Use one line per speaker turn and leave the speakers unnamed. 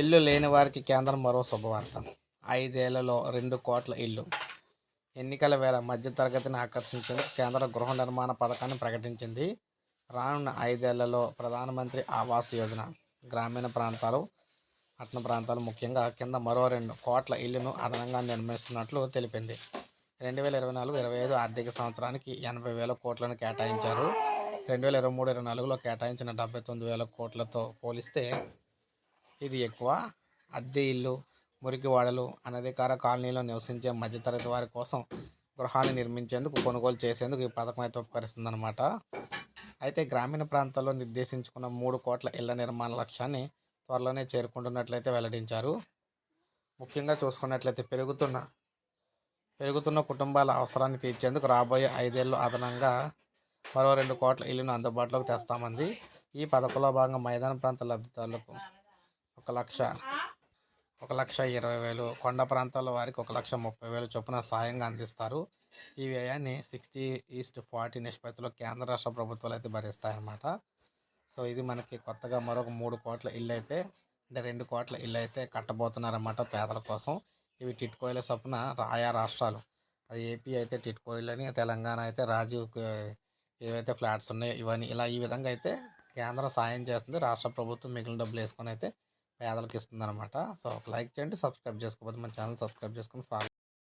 ఇల్లు లేని వారికి కేంద్రం మరో శుభవార్త. ఐదేళ్ళలో రెండు కోట్ల ఇల్లు. ఎన్నికల వేళ మధ్యతరగతిని ఆకర్షించేందుకు కేంద్ర గృహ నిర్మాణ పథకాన్ని ప్రకటించింది. రానున్న ఐదేళ్ళలో ప్రధానమంత్రి ఆవాస్ యోజన. గ్రామీణ ప్రాంతాలు పట్టణ ప్రాంతాలు ముఖ్యంగా కింద మరో రెండు కోట్ల ఇల్లును అదనంగా నిర్మిస్తున్నట్లు తెలిపింది. రెండు వేల ఇరవై నాలుగు ఇరవై ఐదు ఆర్థిక సంవత్సరానికి ఎనభై వేల కోట్లను కేటాయించారు. రెండు వేల ఇరవై మూడు ఇరవై నాలుగులో కేటాయించిన డెబ్బై తొమ్మిది వేల కోట్లతో పోలిస్తే ఇది ఎక్కువ. అద్దె ఇల్లు మురికివాడలు అనధికార కాలనీలో నివసించే మధ్యతరగతి వారి కోసం గృహాలు నిర్మించేందుకు కొనుగోలు చేసేందుకు ఈ పథకం అయితే ఉపకరిస్తుందన్నమాట. అయితే గ్రామీణ ప్రాంతాల్లో నిర్దేశించుకున్న మూడు కోట్ల ఇళ్ళ నిర్మాణ లక్ష్యాన్ని త్వరలోనే చేరుకుంటున్నట్లయితే వెల్లడించారు. ముఖ్యంగా చూసుకున్నట్లయితే పెరుగుతున్న పెరుగుతున్న కుటుంబాల అవసరాన్ని తీర్చేందుకు రాబోయే ఐదేళ్ళు అదనంగా మరో రెండు కోట్ల ఇల్లును అందుబాటులోకి తెస్తామంది. ఈ పథకంలో భాగంగా మైదాన ప్రాంత లబ్ధిదారులకు ఒక లక్ష. ఒక లక్ష ఇరవై వేలు. కొండ ప్రాంతాల వారికి ఒక లక్ష ముప్పై వేలు చొప్పున సాయంగా అందిస్తారు. ఈ వ్యయాన్ని సిక్స్టీ ఈస్ట్ ఫార్టీ నిష్పత్తిలో కేంద్ర రాష్ట్ర ప్రభుత్వాలు అయితే భరిస్తాయన్నమాట. సో ఇది మనకి కొత్తగా మరొక మూడు కోట్ల ఇల్లు అయితే అంటే రెండు కోట్ల ఇల్లు అయితే కట్టబోతున్నారన్నమాట పేదల కోసం. ఇవి టిట్కోయిల చొప్పున ఆయా రాష్ట్రాలు. అది ఏపీ అయితే టిట్కోయిల్ అని తెలంగాణ అయితే రాజీవ్ ఏవైతే ఫ్లాట్స్ ఉన్నాయో ఇవన్నీ ఇలా ఈ విధంగా అయితే కేంద్రం సాయం చేస్తుంది. రాష్ట్ర ప్రభుత్వం మిగిలిన డబ్బులు వేసుకొని అయితే పేదలకు ఇస్తుంది అనమాట సో ఒక లైక్ చేయండి సబ్స్క్రైబ్ చేసుకోకపోతే మన ఛానల్ సబ్స్క్రైబ్ చేసుకుని ఫాలో